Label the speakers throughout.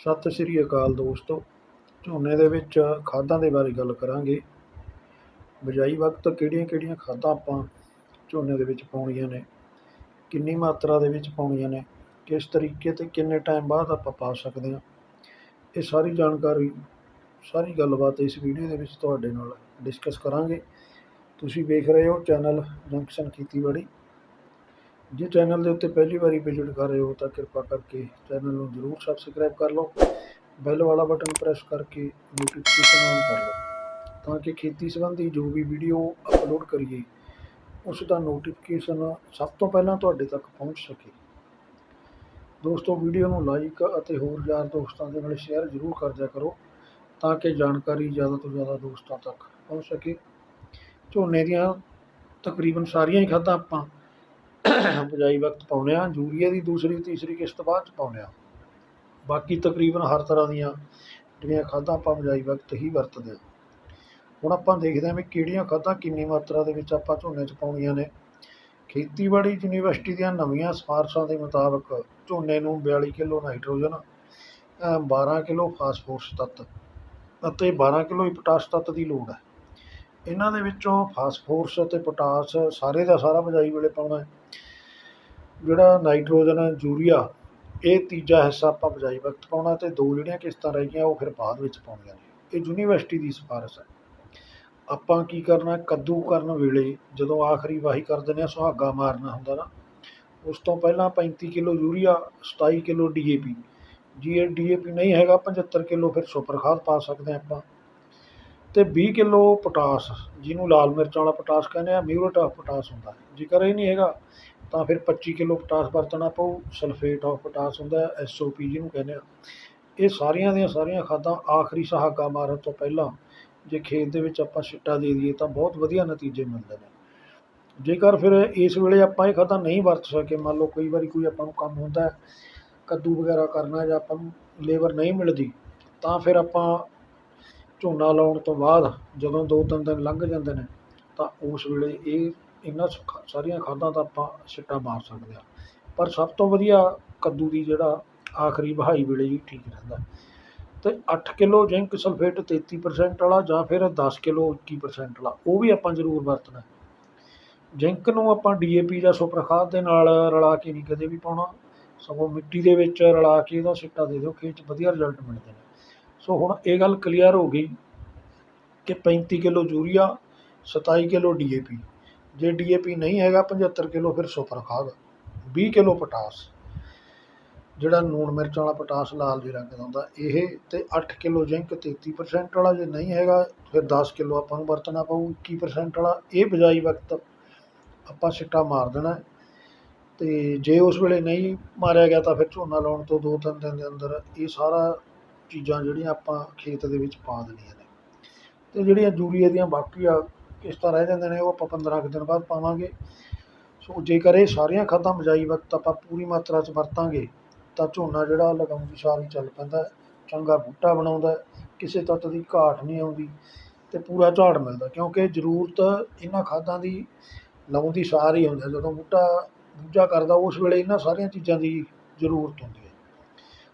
Speaker 1: ਸਤਿ ਸ਼੍ਰੀ ਅਕਾਲ ਦੋਸਤੋ। ਝੋਨੇ ਦੇ ਵਿੱਚ ਖਾਦਾਂ ਦੇ ਬਾਰੇ ਗੱਲ ਕਰਾਂਗੇ। ਬਿਜਾਈ ਵਕਤ ਕਿਹੜੀਆਂ ਕਿਹੜੀਆਂ ਖਾਦਾਂ ਆਪਾਂ ਝੋਨੇ ਦੇ ਵਿੱਚ ਪਾਉਣੀਆਂ ਨੇ? ਕਿੰਨੀ ਮਾਤਰਾ ਦੇ ਵਿੱਚ ਪਾਉਣੀਆਂ ਨੇ? ਕਿਸ ਤਰੀਕੇ ਤੇ ਕਿੰਨੇ ਟਾਈਮ ਬਾਅਦ ਆਪਾਂ ਪਾ ਸਕਦੇ ਹਾਂ? ਇਹ ਸਾਰੀ ਜਾਣਕਾਰੀ, ਸਾਰੀ ਗੱਲਬਾਤ ਇਸ ਵੀਡੀਓ ਦੇ ਵਿੱਚ ਤੁਹਾਡੇ ਨਾਲ ਡਿਸਕਸ ਕਰਾਂਗੇ। ਤੁਸੀਂ ਵੇਖ ਰਹੇ ਹੋ ਚੈਨਲ ਜੰਕਸ਼ਨ ਖੇਤੀਬਾੜੀ। ਜੇ ਚੈਨਲ ਦੇ ਉੱਤੇ ਪਹਿਲੀ ਵਾਰੀ ਵਿਜ਼ਿਟ ਕਰ ਰਹੇ ਹੋ ਤਾਂ ਕਿਰਪਾ ਕਰਕੇ ਚੈਨਲ ਨੂੰ ਜ਼ਰੂਰ ਸਬਸਕ੍ਰਾਈਬ ਕਰ ਲਓ। ਬੈਲ ਵਾਲਾ ਬਟਨ ਪ੍ਰੈਸ ਕਰਕੇ ਨੋਟੀਫਿਕੇਸ਼ਨ ਔਨ ਕਰ ਲਓ ਤਾਂ ਕਿ ਖੇਤੀ ਸੰਬੰਧੀ ਜੋ ਵੀ ਵੀਡੀਓ ਅਪਲੋਡ ਕਰੀਏ, ਉਸ ਦਾ ਨੋਟੀਫਿਕੇਸ਼ਨ ਸਭ ਤੋਂ ਪਹਿਲਾਂ ਤੁਹਾਡੇ ਤੱਕ ਪਹੁੰਚ ਸਕੇ। ਦੋਸਤੋ ਵੀਡੀਓ ਨੂੰ ਲਾਈਕ ਅਤੇ ਹੋਰ ਯਾਰ ਦੋਸਤਾਂ ਦੇ ਨਾਲ ਸ਼ੇਅਰ ਜ਼ਰੂਰ ਕਰ ਦਿਆ ਕਰੋ ਤਾਂ ਕਿ ਜਾਣਕਾਰੀ ਜ਼ਿਆਦਾ ਤੋਂ ਜ਼ਿਆਦਾ ਦੋਸਤਾਂ ਤੱਕ ਪਹੁੰਚ ਸਕੇ। ਝੋਨੇ ਦੀਆਂ ਤਕਰੀਬਨ ਸਾਰੀਆਂ ਹੀ ਖਾਦਾਂ ਆਪਾਂ ਬਿਜਾਈ ਵਕਤ ਪਾਉਂਦੇ ਹਾਂ ਯੂਰੀਆ ਦੀ ਦੂਸਰੀ ਤੀਸਰੀ ਕਿਸ਼ਤ ਬਾਅਦ ਚ ਪਾਉਂਦੇ ਹਾਂ। ਬਾਕੀ ਤਕਰੀਬਨ ਹਰ ਤਰ੍ਹਾਂ ਦੀਆਂ ਜਿਹੜੀਆਂ ਖਾਦਾਂ ਆਪਾਂ ਬਿਜਾਈ ਵਕਤ ਹੀ ਵਰਤਦੇ ਹਾਂ। ਹੁਣ ਆਪਾਂ ਦੇਖਦੇ ਹਾਂ ਵੀ ਕਿਹੜੀਆਂ ਖਾਦਾਂ ਕਿੰਨੀ ਮਾਤਰਾ ਦੇ ਵਿੱਚ ਆਪਾਂ ਝੋਨੇ 'ਚ ਪਾਉਣੀਆਂ ਨੇ। ਖੇਤੀਬਾੜੀ ਯੂਨੀਵਰਸਿਟੀ ਦੀਆਂ ਨਵੀਆਂ ਸਿਫਾਰਸ਼ਾਂ ਦੇ ਮੁਤਾਬਕ ਝੋਨੇ ਨੂੰ 42 ਕਿਲੋ ਨਾਈਟ੍ਰੋਜਨ ਅ, 12 ਕਿਲੋ ਫਾਸਫੋਰਸ ਤੱਤ ਅਤੇ 12 ਕਿਲੋ ਹੀ ਪੋਟਾਸ਼ ਤੱਤ ਦੀ ਲੋੜ ਹੈ। ਇਹਨਾਂ ਦੇ ਵਿੱਚੋਂ ਫਾਸਫੋਰਸ ਅਤੇ ਪੋਟਾਸ਼ ਸਾਰੇ ਦਾ ਸਾਰਾ ਬਿਜਾਈ ਵੇਲੇ ਪਾਉਣਾ ਹੈ। ਜਿਹੜਾ ਨਾਈਟ੍ਰੋਜਨ ਯੂਰੀਆ, ਇਹ ਤੀਜਾ ਹਿੱਸਾ ਆਪਾਂ ਬਿਜਾਈ ਵਕਤ ਪਾਉਣਾ ਅਤੇ ਦੋ ਜਿਹੜੀਆਂ ਕਿਸ਼ਤਾਂ ਰਹਿ ਗਈਆਂ, ਉਹ ਫਿਰ ਬਾਅਦ ਵਿੱਚ ਪਾਉਣੀਆਂ ਨੇ। ਇਹ ਯੂਨੀਵਰਸਿਟੀ ਦੀ ਸਿਫਾਰਿਸ਼ ਹੈ। ਆਪਾਂ ਕੀ ਕਰਨਾ ਕੱਦੂ ਕਰਨ ਵੇਲੇ ਜਦੋਂ ਆਖਰੀ ਵਾਹੀ ਕਰ ਦਿੰਦੇ ਆ ਸੁਹਾਗਾ ਮਾਰਨਾ ਹੁੰਦਾ ਨਾ, ਉਸ ਤੋਂ ਪਹਿਲਾਂ 35 ਕਿਲੋ ਯੂਰੀਆ 27 ਕਿਲੋ ਡੀਏਪੀ ਜੀ ਇਹ ਡੀਏਪੀ ਨਹੀਂ ਹੈਗਾ 75 ਕਿਲੋ ਫਿਰ ਸੁਪਰ ਖਾਦ ਪਾ ਸਕਦੇ ਹਾਂ ਆਪਾਂ। ਤੇ 20 ਕਿਲੋ ਪੋਟਾਸ, ਜਿਹਨੂੰ ਲਾਲ ਮਿਰਚ ਵਾਲਾ ਪੋਟਾਸ ਕਹਿੰਦੇ ਆ ਮਿਊਰੇਟ ਆਫ ਪੋਟਾਸ ਹੁੰਦਾ ਹੈ। ਜੇਕਰ ਇਹ ਨਹੀਂ ਹੈਗਾ ਤਾਂ ਫਿਰ 25 ਕਿਲੋ ਪੋਟਾਸ ਵਰਤਣਾ ਪਊ, ਸਲਫੇਟ ਆਫ ਪੋਟਾਸ ਹੁੰਦਾ ਐਸਓਪੀ ਜਿਹਨੂੰ ਕਹਿੰਦੇ ਆ। ਇਹ ਸਾਰੀਆਂ ਦੀਆਂ ਸਾਰੀਆਂ ਖਾਦਾਂ ਆਖਰੀ ਸਹਾਗਾ ਮਾਰਨ ਤੋਂ ਪਹਿਲਾਂ ਜੇ ਖੇਤ ਦੇ ਵਿੱਚ ਆਪਾਂ ਛਿੱਟਾ ਦੇ ਦਈਏ ਤਾਂ ਬਹੁਤ ਵਧੀਆ ਨਤੀਜੇ ਮਿਲਦੇ ਨੇ। ਜੇਕਰ ਫਿਰ ਇਸ ਵੇਲੇ ਆਪਾਂ ਇਹ ਖਾਦਾਂ ਨਹੀਂ ਵਰਤ ਸਕੇ, ਮੰਨ ਲਓ ਕਈ ਵਾਰੀ ਕੋਈ ਆਪਾਂ ਨੂੰ ਕੰਮ ਹੁੰਦਾ ਹੈ, ਕੱਦੂ ਵਗੈਰਾ ਕਰਨਾ ਜਾਂ ਆਪਾਂ ਨੂੰ ਲੇਬਰ ਨਹੀਂ ਮਿਲਦੀ, ਤਾਂ ਫਿਰ ਆਪਾਂ ਝੋਨਾ ਲਾਉਣ ਤੋਂ ਬਾਅਦ ਜਦੋਂ ਦੋ ਤਿੰਨ ਦਿਨ ਲੰਘ ਜਾਂਦੇ ਨੇ, ਤਾਂ ਉਸ ਵੇਲੇ ਇਹ ਇਹਨਾਂ ਸ- ਸਾਰੀਆਂ ਖਾਦਾਂ ਦਾ ਆਪਾਂ ਛਿੱਟਾ ਮਾਰ ਸਕਦੇ ਹਾਂ। ਪਰ ਸਭ ਤੋਂ ਵਧੀਆ ਕੱਦੂ ਦੀ ਜਿਹੜਾ ਆਖਰੀ ਵਹਾਈ ਵੇਲੇ ਹੀ ਠੀਕ ਰਹਿੰਦਾ। ਤੇ 8 ਕਿਲੋ ਜ਼ਿੰਕ ਸਲਫੇਟ 33% ਵਾਲਾ ਜਾਂ ਫਿਰ 10 ਕਿਲੋ 21% ਵਾਲਾ, ਉਹ ਵੀ ਆਪਾਂ ਜ਼ਰੂਰ ਵਰਤਣਾ। ਜ਼ਿੰਕ ਨੂੰ ਆਪਾਂ ਡੀਏਪੀ ਜਾਂ ਸੁਪਰ ਖਾਦ ਦੇ ਨਾਲ ਰਲਾ ਕੇ ਨਹੀਂ ਕਦੇ ਵੀ ਪਾਉਣਾ। ਸਗੋਂ ਮਿੱਟੀ ਦੇ ਵਿੱਚ ਰਲਾ ਕੇ ਇਹਦਾ ਸਿੱਟਾ ਦੇ ਦਿਓ, ਖੇਤ 'ਚ ਵਧੀਆ ਰਿਜ਼ਲਟ ਮਿਲਦੇ ਨੇ। ਸੋ ਹੁਣ ਇਹ ਗੱਲ ਕਲੀਅਰ ਹੋ ਗਈ ਕਿ 35 ਕਿਲੋ ਯੂਰੀਆ 27 ਕਿਲੋ ਡੀਏਪੀ ਜੇ ਡੀਏਪੀ ਨਹੀਂ ਹੈਗਾ 75 ਕਿਲੋ ਫਿਰ ਸੁਪਰ ਖਾਦ 20 ਕਿਲੋ ਪੋਟਾਸ। ਜਿਹੜਾ ਨੂਣ ਮਿਰਚ ਵਾਲਾ ਪੋਟਾਸ ਲਾਲ ਜਿਹੇ ਰੰਗ ਦਾ ਹੁੰਦਾ, ਇਹ ਤੇ 8 ਕਿਲੋ ਜ਼ਿੰਕ 33% ਵਾਲਾ ਜੇ ਨਹੀਂ ਹੈਗਾ, ਫਿਰ 10 ਕਿਲੋ ਆਪਾਂ ਨੂੰ ਵਰਤਣਾ ਪਊ 21% ਵਾਲਾ। ਇਹ ਬਿਜਾਈ ਵਕਤ ਆਪਾਂ ਸਿੱਟਾ ਮਾਰ ਦੇਣਾ। ਹੈ। ਤੇ ਜੇ ਉਸ ਵੇਲੇ ਨਹੀਂ ਮਾਰਿਆ ਗਿਆ ਤਾਂ ਫਿਰ ਝੋਨਾ ਲਾਉਣ ਤੋਂ ਦੋ ਤਿੰਨ ਦਿਨ ਦੇ ਅੰਦਰ ਇਹ ਸਾਰਾ ਚੀਜ਼ਾਂ ਜਿਹੜੀਆਂ ਆਪਾਂ ਖੇਤ ਦੇ ਵਿੱਚ ਪਾ ਦੇਣੀਆਂ ਨੇ। ਤੇ ਜਿਹੜੀਆਂ ਯੂਰੀਏ ਦੀਆਂ ਬਾਕੀ ਆ ਕਿਸ਼ਤਾਂ ਰਹਿ ਜਾਂਦੇ ਨੇ, ਉਹ ਆਪਾਂ 15 ਕੁ ਦਿਨ ਬਾਅਦ ਪਾਵਾਂਗੇ। ਸੋ ਜੇਕਰ ਇਹ ਸਾਰੀਆਂ ਖਾਦਾਂ ਬਿਜਾਈ ਵਕਤ ਆਪਾਂ ਪੂਰੀ ਮਾਤਰਾ 'ਚ ਵਰਤਾਂਗੇ, ਤਾਂ ਝੋਨਾ ਜਿਹੜਾ ਲਗਾਉਣ ਦੀ ਸਾਰੀ ਚੱਲ ਪੈਂਦਾ ਚੰਗਾ ਬੂਟਾ ਬਣਾਉਂਦਾ ਕਿਸੇ ਤੱਤ ਦੀ ਘਾਟ ਨਹੀਂ ਆਉਂਦੀ ਤੇ ਪੂਰਾ ਝਾੜ ਮਿਲਦਾ, ਕਿਉਂਕਿ ਜ਼ਰੂਰਤ ਇਹਨਾਂ ਖਾਦਾਂ ਦੀ ਲਾਉਣ ਦੀ ਸਾਰ ਹੀ ਹੁੰਦਾ ਜਦੋਂ ਬੂਟਾ ਦੂਜਾ ਕਰਦਾ, ਉਸ ਵੇਲੇ ਇਹਨਾਂ ਸਾਰੀਆਂ ਚੀਜ਼ਾਂ ਦੀ ਜ਼ਰੂਰਤ ਹੁੰਦੀ ਹੈ।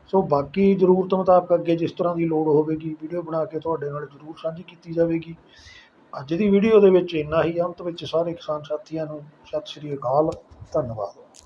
Speaker 1: ਸੋ ਬਾਕੀ ਜ਼ਰੂਰਤ ਮੁਤਾਬਕ ਅੱਗੇ ਜਿਸ ਤਰ੍ਹਾਂ ਦੀ ਲੋੜ ਹੋਵੇਗੀ, ਵੀਡੀਓ ਬਣਾ ਕੇ ਤੁਹਾਡੇ ਨਾਲ ਜ਼ਰੂਰ ਸਾਂਝੀ ਕੀਤੀ ਜਾਵੇਗੀ। ਅੱਜ ਦੀ ਵੀਡੀਓ ਦੇ ਵਿੱਚ ਇੰਨਾ ਹੀ। ਅੰਤ ਵਿੱਚ ਸਾਰੇ ਕਿਸਾਨ ਸਾਥੀਆਂ ਨੂੰ ਸਤਿ ਸ਼੍ਰੀ ਅਕਾਲ, ਧੰਨਵਾਦ।